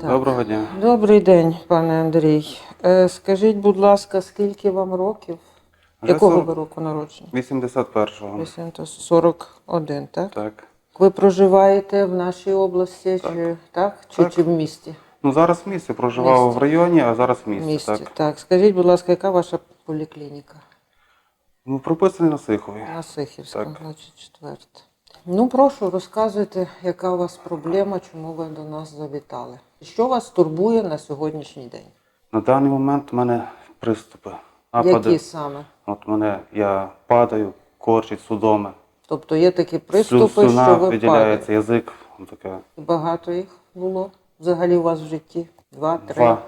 Так. Доброго дня. Добрий день, пане Андрій. Е, скажіть, будь ласка, скільки вам років? Вже Якого 40 ви року народження? 81-го. 41, так? Так. Ви проживаєте в нашій області чи так? Чи, Так. чи в місті? Ну зараз в місті проживав Місті. в районі, а зараз в В місті. місті. Так. Так. Скажіть, будь ласка, яка ваша поліклініка? Ну, прописаний на Сихові. На Сихівському, Так. значить, четверта. Ну, прошу, розказуйте, яка у вас проблема, чому ви до нас завітали. Що вас турбує на сьогоднішній день? На даний момент в мене приступи. Напади. Які саме? От мене я падаю, корчить судоми. Тобто є такі приступи, слюна що ви виділяється, падаєте. язик. Таке. Багато їх було взагалі у вас в житті? Два, три? Два.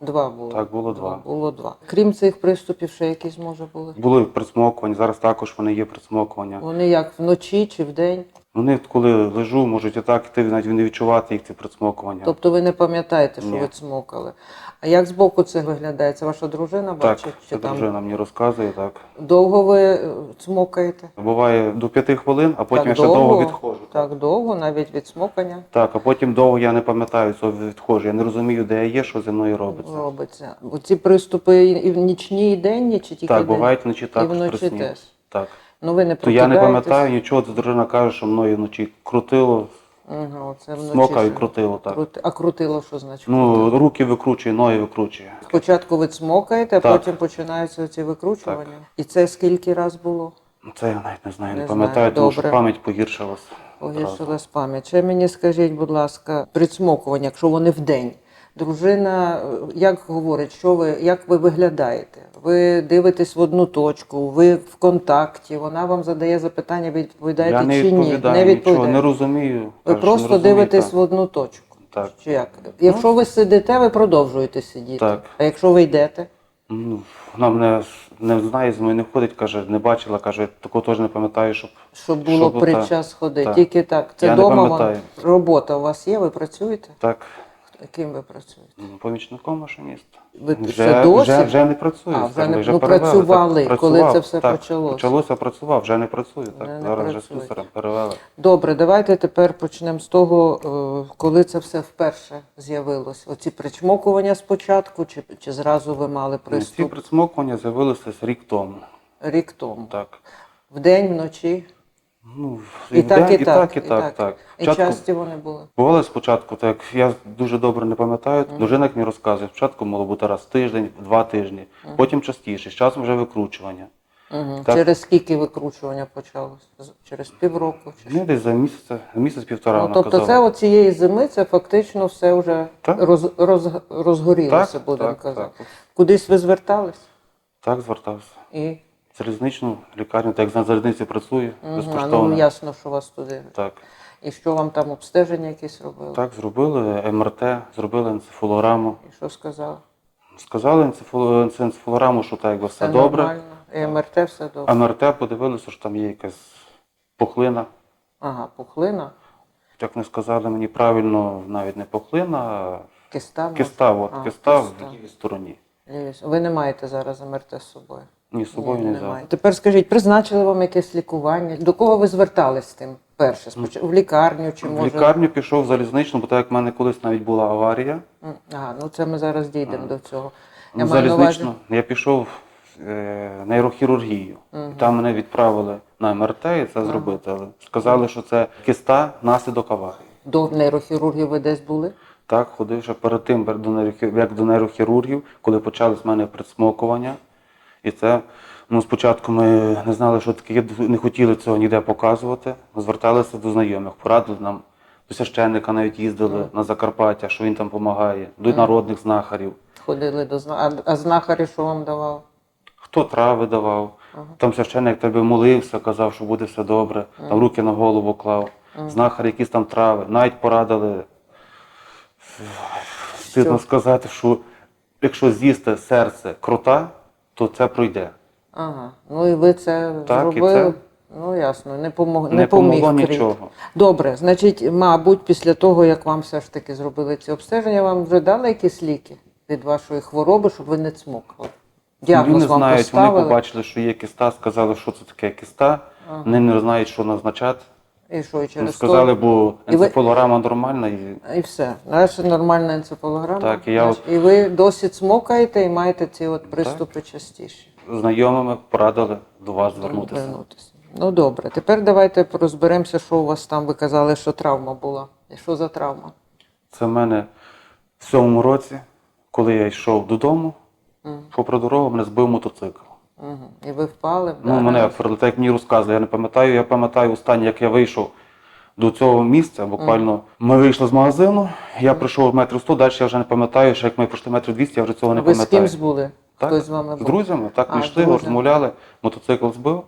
Два було. Так, було два. Було два. Крім цих приступів, ще якісь може були? Були присмокування, зараз також вони є присмокування. Вони як вночі чи вдень? Вони, коли лежу, можуть і так іти, навіть не відчувати їх ці присмокування. Тобто ви не пам'ятаєте, що Ні. ви цмокали. А як збоку це виглядає? Це ваша дружина так, бачить? Чи це там дружина мені розказує, так. довго ви е, цмокаєте? Буває до п'яти хвилин, а потім так я ще довго відходжу. Так довго, навіть від смокання Так, а потім довго я не пам'ятаю цього відходжу. Я не розумію, де я є, що зі мною робиться. робиться. Оці приступи і в нічні, і денні, чи тільки так, день? бувають вночі також вночі теж. Так. Ну ви не То я не пам'ятаю нічого, то дружина каже, що мною вночі крутило, Ага, оце вночі смокав і ще. крутило. Так. Крути- А крутило що значить? Ну, руки викручує, ноги викручує. Спочатку ви цмокаєте, а Так. потім починаються ці викручування. І це скільки раз було? Це я навіть не знаю, не, Не пам'ятаю, знаю, тому що добре. пам'ять погіршилась. Погіршилась пам'ять. Ще мені скажіть, будь ласка, при цмокуванні, якщо вони вдень, дружина е, як говорить, що ви, як ви виглядаєте? Ви дивитесь в одну точку, ви в контакті, вона вам задає запитання, ви відповідаєте Я не чи ні? не нічого, не розумію. Ви Кажу, просто не розумію, дивитесь так. в одну точку. Так. Чи як? Якщо ви сидите, ви продовжуєте сидіти. Так. А якщо ви йдете? Ну, вона мене не знає, з мною не ходить, каже, не бачила, каже, такого теж не пам'ятаю, щоб Щоб було Щоб при так. час ходити. Так. Тільки так. Це Я не вам робота у вас є, ви працюєте? так Ким ви працюєте? ну, помічником машиніста. Ви Вже, досі? вже, вже не працюю. А, вже не- ну, перевели, працювали, так, коли це все так, почалося. Почалося, працював, вже не працюю. Так, Вже не зараз вже слюсарем перевели. Добре, давайте тепер почнемо з того, е, коли це все вперше з'явилось. Оці причмокування спочатку, чи, чи зразу ви мали Ці приступ присмокування з'явилися рік тому. рік тому? Так. Вдень, вночі? Ну, І, так, вдень, і, так, і так, так. І Спочатку часті вони були. бували спочатку, так я дуже добре не пам'ятаю. Дружина як мені розказує, спочатку мало бути раз в тиждень, два тижні, потім частіше, з часом вже викручування. Угу. Так. Через скільки викручування почалось? Через півроку? Чи? Ну, десь за місяць, місяць-півтора Ну, тобто казала. це оцієї зими це фактично все вже Так. роз, роз, розгорілося, Так, будемо так, казати. так. Кудись ви звертались? Так звертався. І Залізничну лікарню, так як на залізниці працює, Мгм, а, безкоштовно. ну, ясно, що вас туди. Так. І що вам там обстеження якісь робили? так, зробили МРТ, зробили енцефалограму. І що сказали? Сказали енцефало- енцефалограму, що так якби все добре. нормально. І МРТ все добре. МРТ подивилися, що там є якась пухлина. Ага, пухлина, Як не сказали мені правильно, навіть не пухлина, а киста. може? киста, от, А, киста в киста. лівій стороні. Ви не маєте зараз МРТ з собою? Ні, з собою Ні, не не взяв. Тепер скажіть, призначили вам якесь лікування? До кого ви звертались з тим перше? Споч... В лікарню чи В може? лікарню пішов в залізничну, бо так як в мене колись навіть була аварія. М, Ага, ну це ми зараз дійдемо до цього. Ну, маю на увазі- залізничну я пішов в е, нейрохірургію. І там мене відправили на МРТ і це зробити. Але сказали, що це киста наслідок аварії. До нейрохірургів ви десь були? Так, ходив ще перед тим як до нейрохі- як до нейрохірургів, коли почали з мене предсмокування. І це ну, спочатку ми не знали, що таке, не хотіли цього ніде показувати. Ми зверталися до знайомих, порадили нам. До священника навіть їздили на Закарпаття, що він там допомагає, до народних знахарів. Ходили до зна... а, а знахарі що вам давав? Хто трави давав, там священник тебе молився, казав, що буде все добре, там руки на голову клав, знахар якісь там трави, навіть порадили стидно сказати, що якщо з'їсти серце крота, то це пройде. Ага. Ну і ви це Так, і зробили. це- Ну ясно, не помог не, Не поміг помогло нічого. Добре, значить, мабуть, після того, як вам все ж таки зробили ці обстеження, вам вже дали якісь ліки від вашої хвороби, щоб ви не цмокали. Діагноз Вони вам знають, поставили. вони побачили, що є киста, сказали, що це таке киста, вони не знають, що назначати. І що, і Ну, сказали, то... бо І ви- нормальна і І все. Далі нормальна енцефалограма. Так, і я і ви досить смокаєте і маєте ці от приступи частіше. знайомими порадили до вас звернутися. Звернутися. Ну добре. Тепер давайте розберемося, що у вас там. Ви казали, що травма була. І що за травма? Це в мене в сьомому році, коли я йшов додому, попри дорогу мене збив мотоцикл. Угу. І ви впали, Ну, мене прилетає, як мені розказували, я не пам'ятаю. Я пам'ятаю останнє, як я вийшов до цього місця. Буквально ми вийшли з магазину, я пройшов метрів 100, далі я вже не пам'ятаю, що як ми пройшли метрів 200, я вже цього не ви з пам'ятаю. кимсь були? Так, Хтось з вами з був? друзями, так А, ми з йшли, друзями. розмовляли, мотоцикл збив.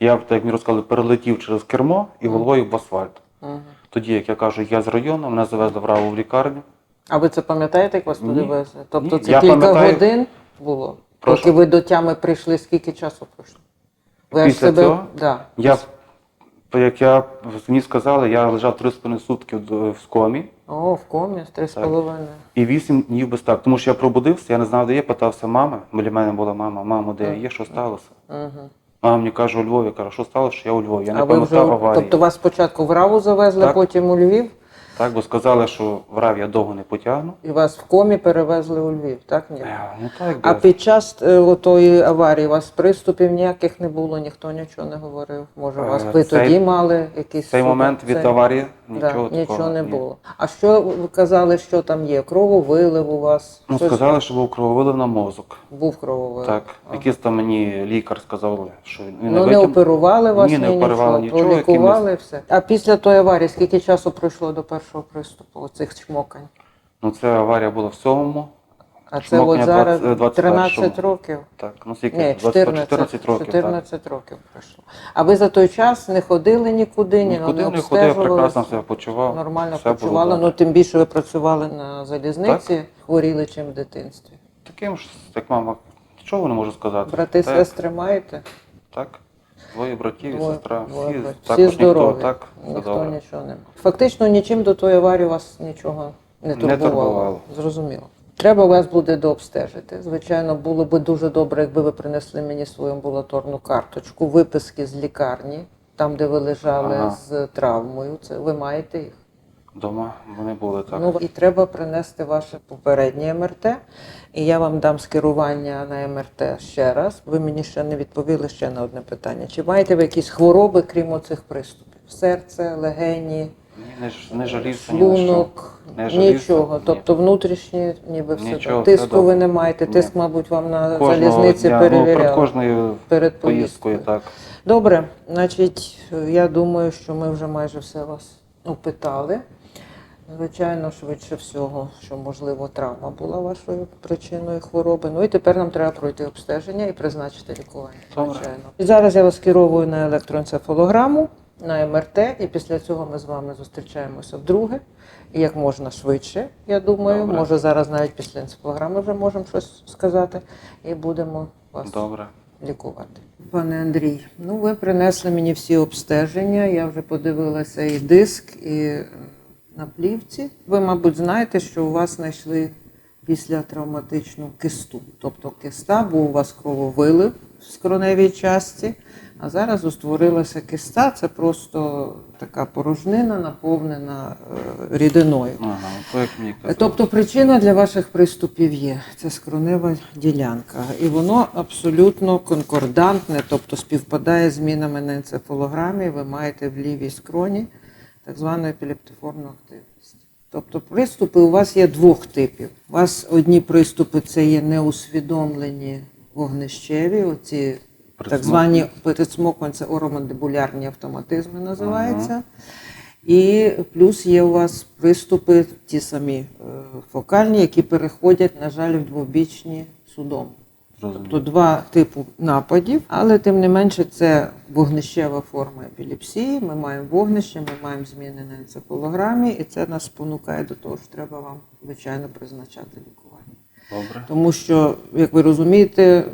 Я, так як мені розказали, перелетів через кермо і головою в асфальт. Мгм. Тоді, як я кажу, я з району, мене завезли в раву в лікарню. А ви це пам'ятаєте, як вас туди Ні. везли? Тобто Ні. це Я кілька пам'ятаю- годин було? Прошу? Поки ви до тями прийшли, скільки часу пройшло? Ви аж себе... цього? Да. Я, як я мені сказали, я лежав 3,5 сутки в комі. О, в комі, три з половиною. І вісім днів без так. Тому що я пробудився, я не знав, де є, питався мами. Біля мене була мама, мамо, де я є, що сталося? Угу. Мама мені каже, у Львові. Я кажу, що сталося, що я у Львові. Я А не ви вже... пам'ятав аварії. Тобто вас спочатку в Раву завезли, Так. потім у Львів, Так, бо сказали, що в Рав я довго не потягну. і вас в комі перевезли у Львів, так? Ні? Е, Ну так, А під час е, отої аварії у вас приступів ніяких не було, ніхто нічого не говорив. Може, у вас Е, ви цей- тоді мали якісь цей супер- момент від цей- аварії Да, нічого такого нічого не ні. було. А що ви казали, що там є? Крововилив у вас? Ну, Щось- сказали, що був крововилив на мозок. Був крововилив. Так, якийсь там мені лікар сказав, що він Ну, не витягнув. оперували вас, Ні, не оперували нічого, пролікували все. А після тої аварії скільки часу пройшло до першого приступу оцих чмокань? Ну, це аварія була в сьомому. А це от зараз 20 13 років. Так, ну скільки? Ні, 14, 14 років. 14 років пройшло. А ви за той час не ходили нікуди, ні, Нікуди не не ходив, обстежувались? прекрасно себе почував. Нормально все почували. Ну тим більше ви працювали на залізниці, хворіли чим в дитинстві. Таким ж, як мама, нічого не можу сказати. Брати, так, сестри маєте? Так. Двоє братів і Двоє- сестра. двоє Всі, братів. також Всі здорові. так, все Ніхто добре. нічого не. Фактично нічим до тої аварії вас нічого не Не турбувало. турбувало. Зрозуміло. Треба вас буде дообстежити. Звичайно, було би дуже добре, якби ви принесли мені свою амбулаторну карточку, виписки з лікарні, там, де ви лежали Ага. з травмою. Це ви маєте їх. Дома вони були так. Ну і треба принести ваше попереднє МРТ. І я вам дам скерування на МРТ ще раз. Ви мені ще не відповіли ще на одне питання. Чи маєте ви якісь хвороби, крім оцих приступів? Серце, легені, Ні, не, не жалівся ні на що. Не жалівся, нічого. ні. Тобто внутрішні ніби все. Нічого, все Тиску ви не маєте. Ні. Тиск, мабуть, вам на Кожного залізниці дня, ну, перед кожною Перед поїздкою, поїздкою. так. Добре, значить, я думаю, що ми вже майже все вас опитали. Звичайно, швидше всього, що можливо травма була вашою причиною хвороби. Ну і тепер нам треба пройти обстеження і призначити лікування. Звичайно. І зараз я вас керовую на електроенцефалограму, на МРТ, і після цього ми з вами зустрічаємося вдруге. І як можна швидше, я думаю. Добре. Може зараз навіть після енцефалограми вже можемо щось сказати, і будемо вас Добре. лікувати. Пане Андрій, ну ви принесли мені всі обстеження. Я вже подивилася і диск, і на плівці. Ви, мабуть, знаєте, що у вас знайшли після травматичну кисту. Тобто киста, був у вас крововилив в скроневій частці, а зараз утворилася киста. Це просто така порожнина, наповнена е, рідиною. Ага, то як мені казали. Тобто причина для ваших приступів є це скронева ділянка, і воно абсолютно конкордантне, тобто співпадає з змінами на енцефалограмі. Ви маєте в лівій скроні так звану епілептиформну активність. Тобто приступи у вас є двох типів. У вас одні приступи це є неусвідомлені вогнищеві, оці так звані передсмокування, це оромандибулярні автоматизми називаються. І плюс є у вас приступи, ті самі е, фокальні, які переходять, на жаль, в двобічні судом. Тобто два типу нападів, але тим не менше це вогнищева форма епілепсії. Ми маємо вогнище, ми маємо зміни на енцефалограмі, і це нас спонукає до того, що треба вам, звичайно, призначати лікування. Добре. Тому що, як ви розумієте,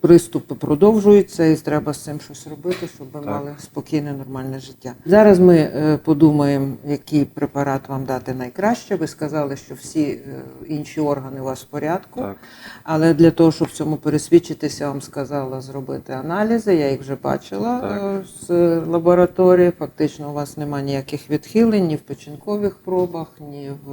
приступи продовжуються і треба з цим щось робити, щоб ви Так. мали спокійне, нормальне життя. Зараз ми е, подумаємо, який препарат вам дати найкраще. Ви сказали, що всі е, інші органи у вас в порядку. Так. Але для того, щоб в цьому пересвідчитися, я вам сказала зробити аналізи. Я їх вже бачила Так. е, з лабораторії. Фактично, у вас немає ніяких відхилень ні в печінкових пробах, ні в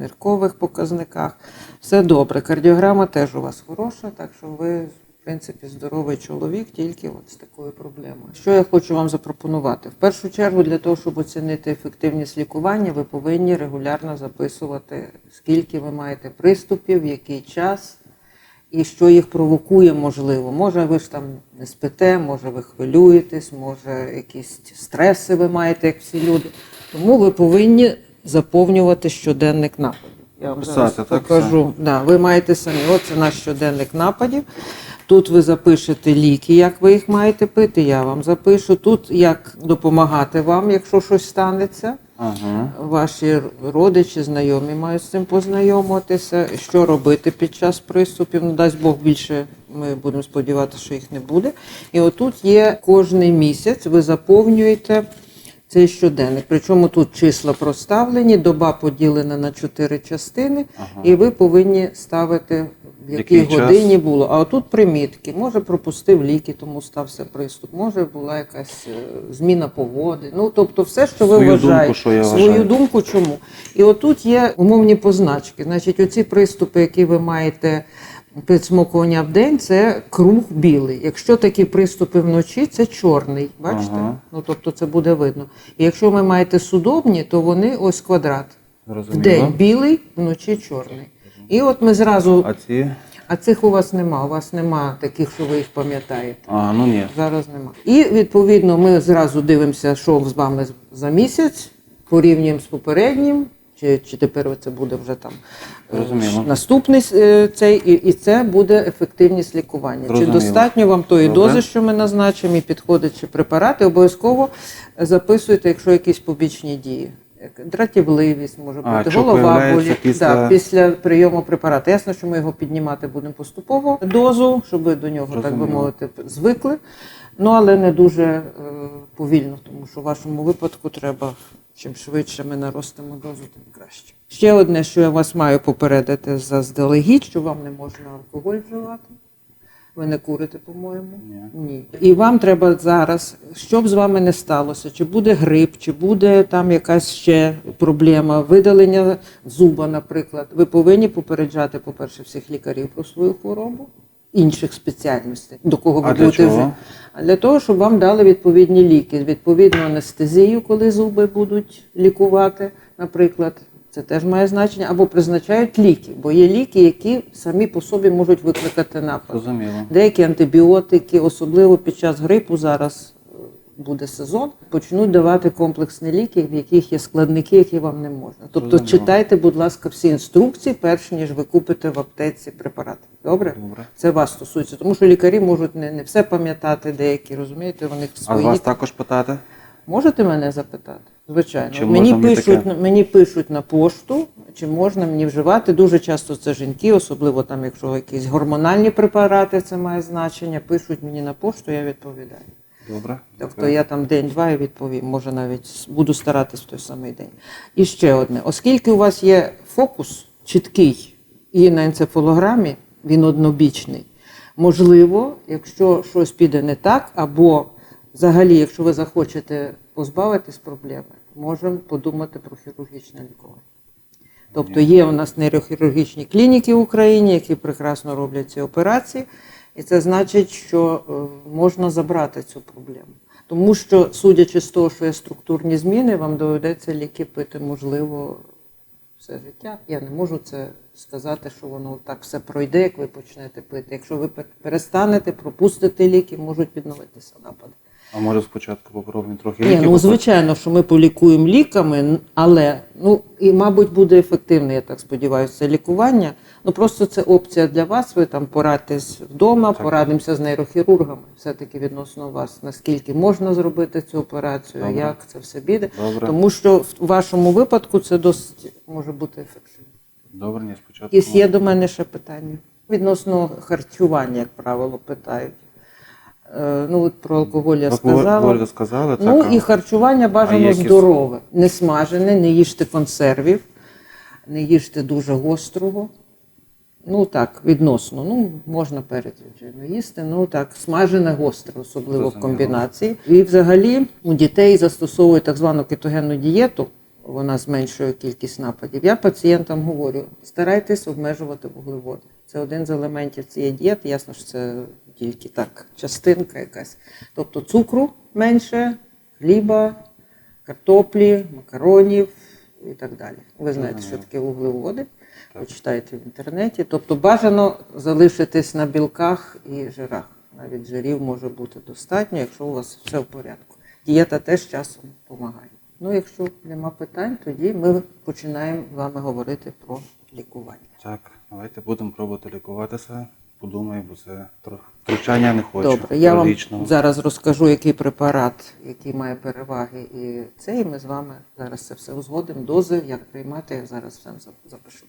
ниркових показниках. Все добре. Кардіограма теж у вас хороша, так що ви. В принципі, здоровий чоловік тільки от з такою проблемою. Що я хочу вам запропонувати? В першу чергу, для того, щоб оцінити ефективність лікування, ви повинні регулярно записувати, скільки ви маєте приступів, який час, і що їх провокує, можливо. Може, ви ж там не спите, може, ви хвилюєтесь, може, якісь стреси ви маєте, як всі люди. Тому ви повинні заповнювати щоденник нападів. Я вам зараз Писати, так, покажу. Да, ви маєте самі. Оце наш щоденник нападів. Тут ви запишете ліки, як ви їх маєте пити. Я вам запишу. Тут як допомагати вам, якщо щось станеться. Ага. Ваші родичі, знайомі мають з цим познайомитися. Що робити під час приступів? Ну, дасть Бог більше. Ми будемо сподіватися, що їх не буде. І отут є кожний місяць. Ви заповнюєте цей щоденник. Причому тут числа проставлені, доба поділена на чотири частини, і ви повинні ставити в якій Який час? годині було. А отут примітки. Може, пропустив ліки, тому стався приступ. Може, була якась е, зміна погоди. Ну тобто, все, що ви Свою вважаєте, думку, що я свою вважаю. думку, чому. І отут є умовні позначки. Значить, оці приступи, які ви маєте. Підсмокування в день це круг білий. Якщо такі приступи вночі, це чорний. Бачите? Ага. Ну тобто це буде видно. І якщо ви маєте судомні, то вони ось квадрат. В день білий, вночі чорний. І от ми зразу. А ці? А цих у вас нема. У вас нема таких, що ви їх пам'ятаєте. А, ну ні. Зараз нема. І відповідно ми зразу дивимося, що з вами за місяць, порівнюємо з попереднім. Чи, чи тепер це буде вже там е, Зрозуміло. наступний е, цей, і, і це буде ефективність лікування. Зрозуміло. Чи достатньо вам тої Добре. дози, що ми назначимо, і підходить чи препарати, обов'язково записуйте, якщо якісь побічні дії. Дратівливість може бути, якщо голова болі після- Да, після прийому препарату. Ясно, що ми його піднімати будемо поступово дозу, щоб ви до нього, так би мовити, звикли. Ну, але не дуже е, повільно, тому що в вашому випадку треба чим швидше ми наростимо дозу, тим краще. Ще одне, що я вас маю попередити заздалегідь, що вам не можна алкоголь вживати. Ви не курите, по-моєму? Ні. І вам треба зараз, що б з вами не сталося, чи буде грип, чи буде там якась ще проблема, видалення зуба, наприклад. Ви повинні попереджати, по-перше, всіх лікарів про свою хворобу, інших спеціальностей, до кого ви А для будете чого? вже. А для того, щоб вам дали відповідні ліки, відповідну анестезію, коли зуби будуть лікувати, наприклад. Це теж має значення, або призначають ліки, бо є ліки, які самі по собі можуть викликати напад. Розуміло. Деякі антибіотики, особливо під час грипу зараз буде сезон, почнуть давати комплексні ліки, в яких є складники, які вам не можна. Тобто читайте, будь ласка, всі інструкції, перш ніж ви купите в аптеці препарат. Добре? Добре. Це вас стосується, тому що лікарі можуть не, не все пам'ятати, деякі розумієте, у них А свої. вас також питати? Можете мене запитати? Звичайно. Чи мені мені пишуть, таке? мені пишуть на пошту, чи можна мені вживати. Дуже часто це жінки, особливо там, якщо якісь гормональні препарати, це має значення. Пишуть мені на пошту, я відповідаю. Добре. Тобто я там день-два і відповім, може навіть буду старатись в той самий день. І ще одне: оскільки у вас є фокус чіткий і на енцефалограмі, він однобічний. Можливо, якщо щось піде не так, або взагалі, якщо ви захочете позбавитись проблеми, можемо подумати про хірургічне лікування. Тобто є у нас нейрохірургічні клініки в Україні, які прекрасно роблять ці операції, і це значить, що е, можна забрати цю проблему. Тому що, судячи з того, що є структурні зміни, вам доведеться ліки пити, можливо, все життя. Я не можу це сказати, що воно так все пройде, як ви почнете пити. Якщо ви перестанете, пропустите ліки, можуть відновитися напади. А може спочатку попробуємо трохи Ні, ну попити? звичайно, що ми полікуємо ліками, але ну і мабуть буде ефективне, я так сподіваюся, це лікування. Ну просто це опція для вас. Ви там порадьтесь вдома, порадимося з нейрохірургами, все-таки відносно вас, наскільки можна зробити цю операцію, Добре. як це все піде. Добре. Тому що в вашому випадку це досить може бути ефективно. Добре, ні, спочатку. Якісь є до мене ще питання? Відносно харчування, як правило, питають. Е, Ну, от про алкоголь я сказала. алкоголь сказали, ну так, і харчування бажано якісь- здорове. Не смажене, не їжте консервів, не їжте дуже гострого. Ну так, відносно. Ну, можна перед звичайно їсти. Ну так, смажене гостре, особливо в комбінації. І взагалі у дітей застосовують так звану кетогенну дієту. Вона зменшує кількість нападів. Я пацієнтам говорю: старайтесь обмежувати вуглеводи. Це один з елементів цієї дієти. Ясно, що це тільки так, частинка якась. Тобто цукру менше, хліба, картоплі, макаронів і так далі. Ви знаєте, що таке вуглеводи. Почитайте в інтернеті. Тобто бажано залишитись на білках і жирах. Навіть жирів може бути достатньо, якщо у вас все в порядку. Дієта теж часом допомагає. Ну, якщо нема питань, тоді ми починаємо з вами говорити про лікування. Так, давайте будемо пробувати лікуватися. Подумаю, бо це втручання не хочу. Добре, я вам зараз розкажу, який препарат, який має переваги, і це, і ми з вами зараз це все узгодимо. Дози, як приймати, я зараз все запишу.